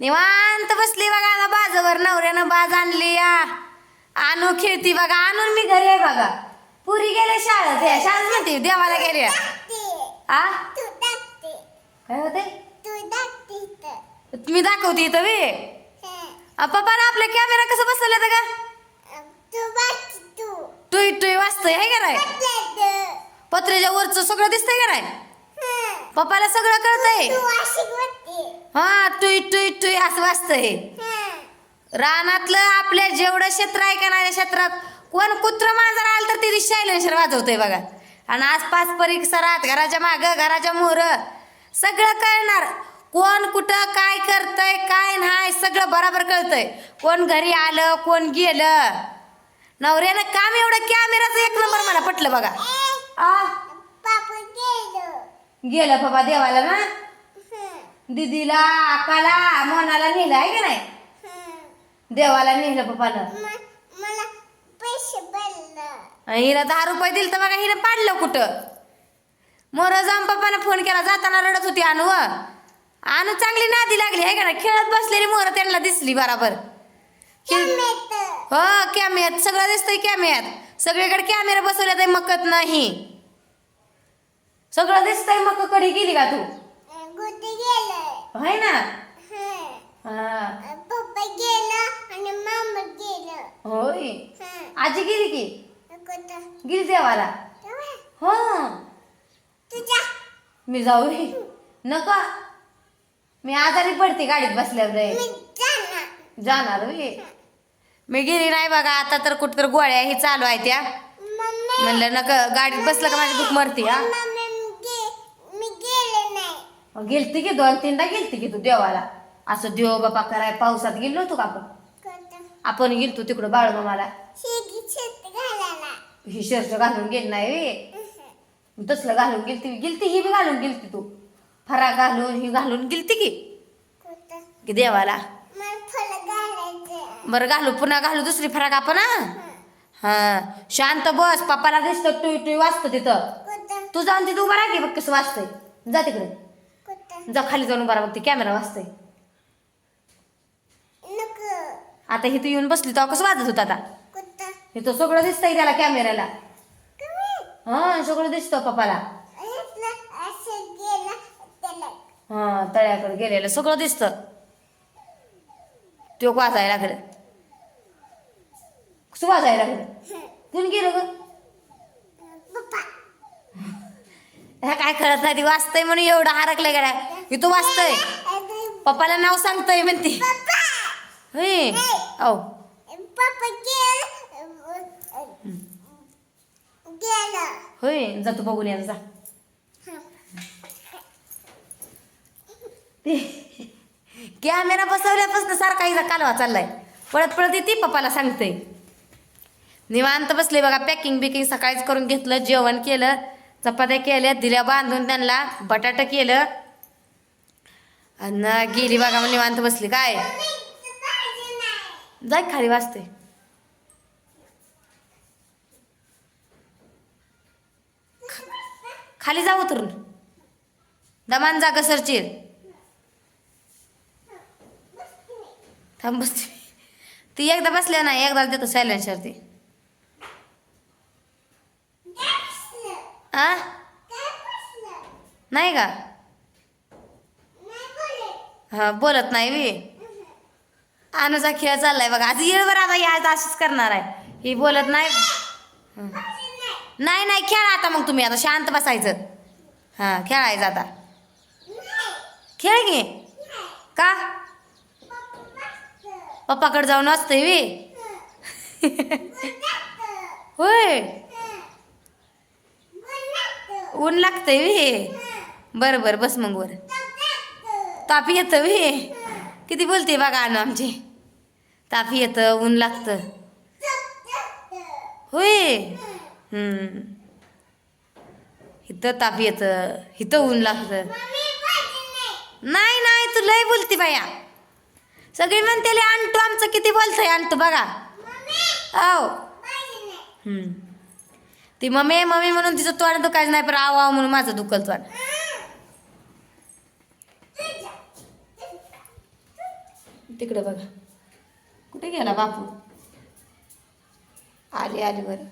निवांत बसली बघा आता बाजावर नवऱ्यानं बाज आणली या. आणू खेळती बघा आणून मी घरी आहे बघा. पुरी गेले शाळेत या शाळेत म्हणते देवाला गेल्या आ? काय होते? मी दाखवते इथं वे पप्पाला आपला कॅमेरा कसं बसवलं होतं का टुई टुई वाचतोय हे का पत्र्याच्या पत्रेच्या वरचं सगळं दिसतंय का नाही? पप्पाला सगळं कळतंय. हा टुई टुई टुई असं वाचतंय रानातलं आपल्या जेवढं क्षेत्र आहे का नाही क्षेत्रात कोण कुत्र मांजर आलं तर ती सायलेन्सर वाजवतंय बघा. आणि आसपास परिसरात घराच्या मागं घराच्या मोहर सगळं कळणार. कोण कुठं काय करतंय काय नाही सगळं बरोबर कळतंय. कोण घरी आलं कोण गेलं. नवऱ्यानं काम एवढं कॅमेराचं एक नंबर मला पटलं बघा. आ? गेलं बाबा देवाला ना? दिदीला आकाला मोनाला नेलं आहे का नाही? देवाला नेलं पप्पानं मला पैसे भरलं. हिनं दहा रुपये दिले तर बघा हिनं पाडलं कुठं? मोर जाऊन पप्पानं फोन केला जाताना रडत होती आणू आणू चांगली नादी लागली आहे का ना खेळत बसलेली मोर त्यांना दिसली बराबर. खेळ- हो कॅमेऱ्यात सगळं दिसतंय कॅमेऱ्यात सगळीकडे कॅमेरा बसवल्यात आहे मकत नाही. सगळं दिसतंय मककडे गेली का तू? कुठे गेलं. आहे ना? हं. पप्पा गेलं आणि मामा गेलं. होय. आजी गेली की? कुठं? गेली देवाला? तेव्हा? हो. तुझ्या मी जाऊ रे नका. मी आजारी पडते गाडीत बसल्यावर रे. मी जाणार. जाणार होय. मी गेली नाही बघा आता तर कुठं तर गोळ्या ही चालू आहे त्या मम्मी. म्हणलं नका गाडीत बसलं का माझी भूक मरते हा मम्मी मी गे- मी गेले नाही मग गेलती की दोन तीनदा गेलती की तू देवाला? असं देव बापा कराय पावसात गेलो नव्हतो का आपण? आपण गेलतो तिकडं बाळूमामाला. ही शर्ट घालून गेली नाही तसलं घालून गेलती गेलती ही बी घालून गेलती तू. फरा घालून ही घालून गेलती की? की देवाला? बरं घालू पुन्हा घालू दुसरी फराक आपण हा? शांत बस पप्पाला दिसतं टुई टुई वाचतं तिथं. तू जाऊन तिथं उभा राहा की बघ कसं वाचतंय जा तिकडे. जा खाली जाऊन उभा राहा बघ ते कॅमेरा वाचतंय नको. आता इथं येऊन बसली तेव्हा कसं वाजत होतं आता? कुठं? इथं सगळं दिसतंय त्याला कॅमेऱ्याला कमी? हा सगळं दिसतं पप्पाला. हा तळ्याकडे गेलेलं सगळं दिसतं. तो वाजायला लागलं. कसं वाजायला लागलं? कोण गेलं ग पप्पा ह्या काय कळत नाही? ती वाचतय म्हणून एवढं हरकलं गड्या. ही तू वाचतय? पप्पाला नाव सांगतोय म्हणते. होय? औ. होय? जा तू बघून या जा. कॅमेरा बसवल्यापासून सारखा हिचा कालवा चाललाय. पळत पळत येते पप्पाला सांगते निवांत बसले बघा पॅकिंग बिकिंग सकाळीच करून घेतलं जेवण केलं. चपात्या केल्या दिल्या बांधून त्यांना बटाटा केलं. आणि गेली बघा मग निवांत बसली काय? जाय खाली वाजते खाली जा उतरून. दमान जा घसरचील थांब बसते ती एकदा बसल्या नाही एकदा देतो सायलेन्सर ती आ? नाही का? हा बोलत नाही मी अनुचा खेळ चाललाय बघा. आज येळभर आता या अशीच करणार आहे. ही बोलत नाही. नाही नाही खेळा आता मग तुम्ही. आता शांत बसायचं. हां खेळायचं आता. खेळ घे का? पप्पाकडे जाऊन वाचतंय वी होय. ऊन लागतंय वे बरं बरं बस मग वर. ताप येतं वे किती बोलते बघा अनु आमची. ताप येतं ऊन लागतं. होय? इथं ताप येतं इथं ऊन लागतं. नाही नाही तू लय बोलती बाया. सगळी म्हणते "ले, अंटू आमचं किती बोलतंय अंटू बघा. हम्म. ती मम्मी मम्मी म्हणून तिचं तोंड दुखायचं नाही पण आव आव म्हणून माझं दुखल तोंड. तिकडे बघा. कुठे गेला बापू? आली आली बरं.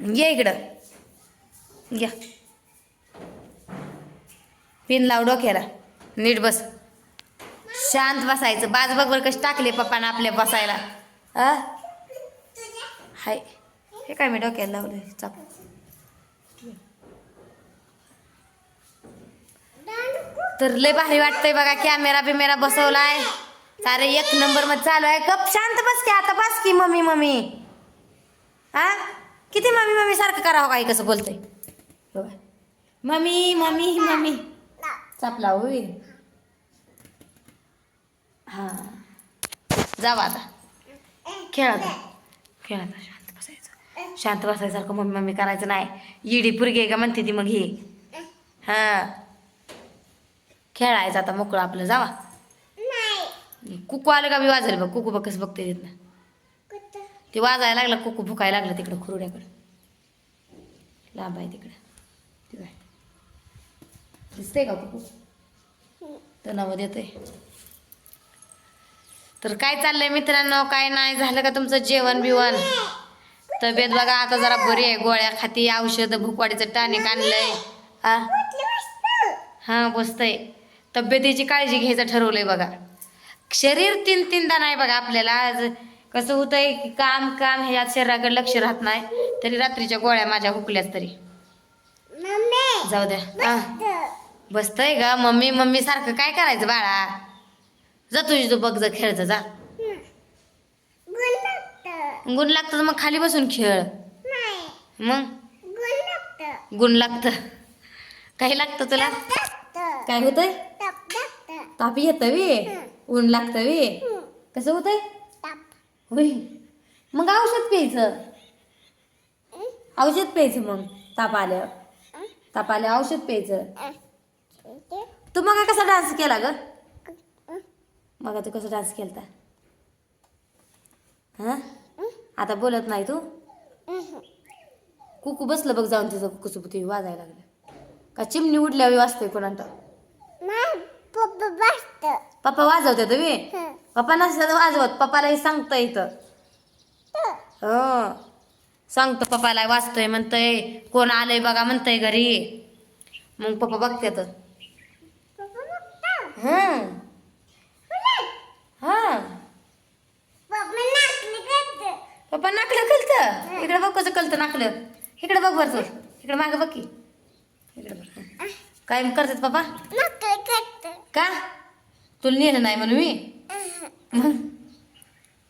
ये इकडं. घ्या पिन लाव डोक्याला. नीट बस. शांत बसायचं. बाज बघ बरं कशी टाकले पप्पानं आपल्या बसायला. हाय. हे काय मी डोक्याला लावलंय? चाप. तर लय भारी वाटतंय बघा कॅमेरा बिमेरा बसवलाय. सारे एक नंबरमध्ये चालू आहे. गप शांत बस की आता बस की मम्मी मम्मी. हा? किती मम्मी मम्मी सारखं करावं काही हो, कसं बोलतंय? बघा. Mummy mummy mummy. चापला होई हा. जावा आता. खेळा खेळा शांत बसायसारखं मम्मी मम्मी करायचं नाही. इडी पुरगी आहे का म्हणते ती मग हे. हा. खेळायचं आता मोकळं आपलं जावा. नाही. कुकू आलं का मी वाजलं बघ कुकू बघ कसं बघते तिथं कुठं? ते वाजायला लागलं कुकू फुकायला लागलं तिकडं खुरड्याकडं. लांब आहे तिकडं. दिसतंय का कुकू? तणाव येतंय तर काय चाललंय मित्रांनो? काय नाही? झालं का तुमचं जेवण बिवण तब्येत बघा आता जरा बरी आहे. गोळ्या खाती औषध भूकवाडीचं टानिक आणलंय. हा? कुठली वस्तू हा बसतंय तब्येतीची काळजी घ्यायचं ठरवलंय बघा. शरीर तीन तीनदा नाही बघा आपल्याला. आज कसं होतंय की काम काम ह्याच्यात शरीराकडे लक्ष राहत नाही. तरी रात्रीच्या गोळ्या माझ्या हुकल्याच तरी. जाऊ द्या. बसतंय ग. मम्मी मम्मी सारखं काय करायचं बाळा? जा तुझी तू बघ जा खेळचं जा. गुण लागतं तर मग खाली बसून खेळ. मग? गुण लागतं. काही लागतं तुला? काय होतंय? ताप येतं वे? ऊन लागतं वे? कसं होतंय? होय. मग औषध प्यायचं. औषध प्यायचं मग ताप आल्यावर. ताप आल्यावर औषध प्यायचं. तू मग कसा डान्स केला ग? मग तू कसा डान्स केलता. हा? आता बोलत नाही तू? कुकू बसलं बघ जाऊन तिचं कुकूचं ते वाजायला लागलं. का चिमणी उडल्यावी वाजतोय कोणाला? पप्पा वाजवते तुम्ही हं. पप्पा नसलं तर वाजवत पप्पालाही सांगता येतं हो. सांगतो पप्पाला वाचतोय म्हणतंय. कोण आलंय बघा म्हणतंय घरी. मग पप्पा बघते तर पप्पा बघतं. हं हा पप्पा नाचलं करतं पप्पा नाकलं कलतं इकडे बघ कसं कलतं नाकलं. इकडे बघ बरं तू इकडे मागं बघ की. इकडे बघ. काय करतात पप्पा? का? तुला नेलं नाही म्हणून मी?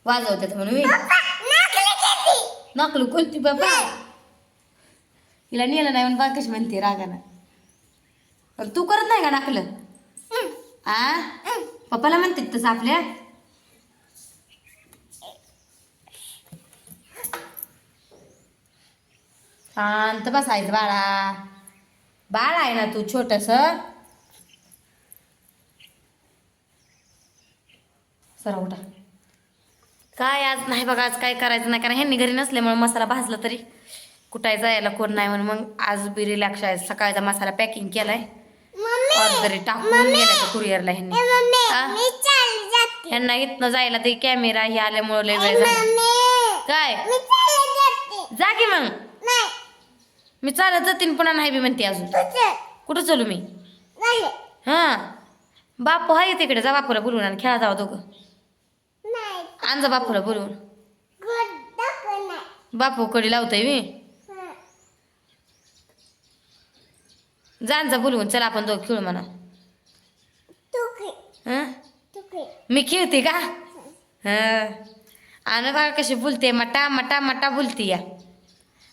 वाजवतात म्हणून मी? नाकलू कोणती बाबा हिला नेलं नाही म्हणून बा कशी म्हणते रागानं. पण तू करत नाही का नाकलं? आ? पप्पाला म्हणते तसं आपल्या? शांत बसायचं बाळा. बाळ आहे ना तू छोटस. सरा उठा. काय आज नाही बघा आज काय करायचं नाही कारण ह्यांनी घरी नसल्यामुळे मसाला भाजला तरी. कुठाय जायला कोण नाही म्हणून मग आज बी रिलॅक्स आहे. सकाळचा मसाला पॅकिंग केलाय. ऑर्डरी टाकून गेल्या कुरिअरला ह्यांनी. ह्यांना इथनं जायला ते कॅमेरा हे आल्यामुळे लय वेळ काय? जा की मग. मी चालत जातीन पुन्हा नाही बी म्हणते अजून. कुठं? चलू मी? हां. बापू आहे तिकडे जा बापूला बोलवून आणि खेळा जावं दोघं. नाही. आण जा बापूला बोलवून. बापू कडी लावतोय मी. हं. जा जा बोलवून चला आपण दोघं खेळू म्हणा. हं? मी खेळते का? हं. आणू बघा कशी बोलते मटा मटा मटा बोलते या.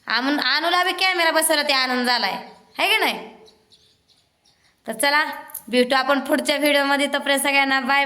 आणून आणूला बी कॅमेरा बसवला ते आनंद झालाय. आहे की नाही? तर चला भेटू आपण पुढच्या व्हिडिओमध्ये तोपर्यंत सगळ्यांना बाय बाय